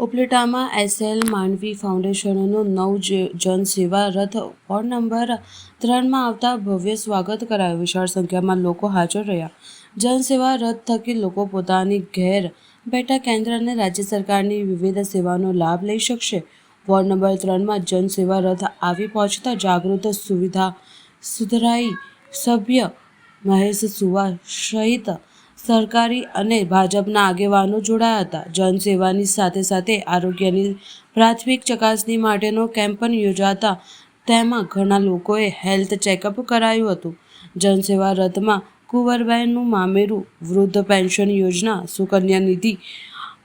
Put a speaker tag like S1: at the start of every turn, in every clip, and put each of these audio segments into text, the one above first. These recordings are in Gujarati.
S1: ઉપલેટામાં એસએલ માંડવી ફાઉન્ડેશનનો નવ જનસેવા રથ વોર્ડ નંબર ત્રણમાં આવતા ભવ્ય સ્વાગત કરાયું. વિશાળ સંખ્યામાં લોકો હાજર રહ્યા. જનસેવા રથ થકી લોકો પોતાની ઘેર બેઠા કેન્દ્ર અને રાજ્ય સરકારની વિવિધ સેવાનો લાભ લઈ શકશે. વોર્ડ નંબર ત્રણમાં જનસેવા રથ આવી પહોંચતા જાગૃત, સુવિધા સુધરાઈ સભ્ય મહેશ સુવા સહિત સરકારી અને ભાજપના આગેવાનો જોડાયા હતા. જનસેવાની સાથે સાથે આરોગ્યની પ્રાથમિક ચકાસણી માટેનો કેમ્પ પણ યોજાતા તેમાં ઘણા લોકોએ હેલ્થ ચેકઅપ કરાયું હતું. જનસેવા રથમાં કુંવરબાઈનું મામેરું વૃદ્ધ પેન્શન યોજના, સુકન્યા નિધિ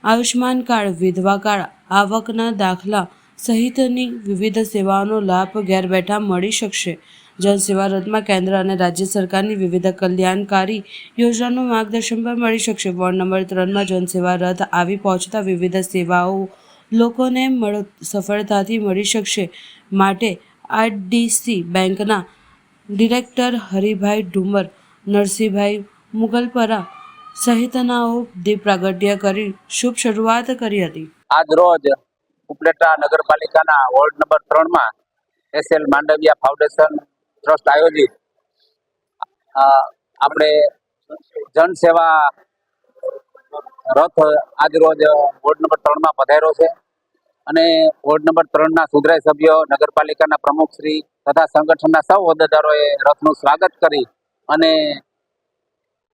S1: આયુષ્માન કાર્ડ, વિધવા કાર્ડ, આવકના દાખલા સહિતની વિવિધ સેવાઓનો લાભ ઘેર બેઠા મળી શકશે. જનસેવા રથમાં કેન્દ્ર અને રાજ્ય સરકારની વિવિધ કલ્યાણકારી યોજનાનું માર્ગદર્શન પણ મળી શકશે. વોર્ડ નંબર ત્રણમાં જનસેવા રથ આવી પહોંચતા વિવિધ સેવાઓ લોકોને મળ, સફળતાથી મળી શકશે. માટે આરડીસી બેંકના ડિરેક્ટર હરિભાઈ ઢુમર નરસિંહભાઈ મુગલપરા સહિતનાઓ દીપ પ્રાગટ્ય કરી શુભ શરૂઆત કરી હતી.
S2: આજ રોજ ઉપલેટા નગરપાલિકાના વોર્ડ નંબર ત્રણમાં એસએલ માંડવિયા ફાઉન્ડેશન ટ્રસ્ટ આયોજિત આપણે જનસેવા રથ આજરોજ વોર્ડ નંબર ત્રણમાં પધાર્યો છે. અને વોર્ડ નંબર ત્રણના સુધરાય સભ્યો નગરપાલિકાના પ્રમુખ શ્રી તથા સંગઠનના સૌ હોદ્દેદારોએ રથનું સ્વાગત કરી અને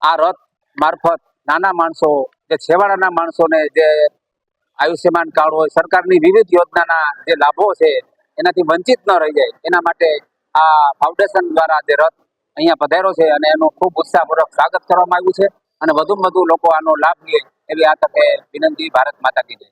S2: આ રથ મારફત નાના માણસો, જે છેવાડાના માણસોને જે આયુષ્યમાન કાર્ડ હોય, સરકારની વિવિધ યોજનાના જે લાભો છે, એનાથી વંચિત ન રહી જાય. એના માટે આ ફાઉન્ડેશન દ્વારા જે રથ અહીંયા પધાર્યો છે અને એનું ખૂબ ઉત્સાહપૂર્વક સ્વાગત કરવામાં આવ્યું છે અને વધુમાં વધુ લોકો આનો લાભ લે એવી આ તકે વિનંતી ભારત માતા કી જય.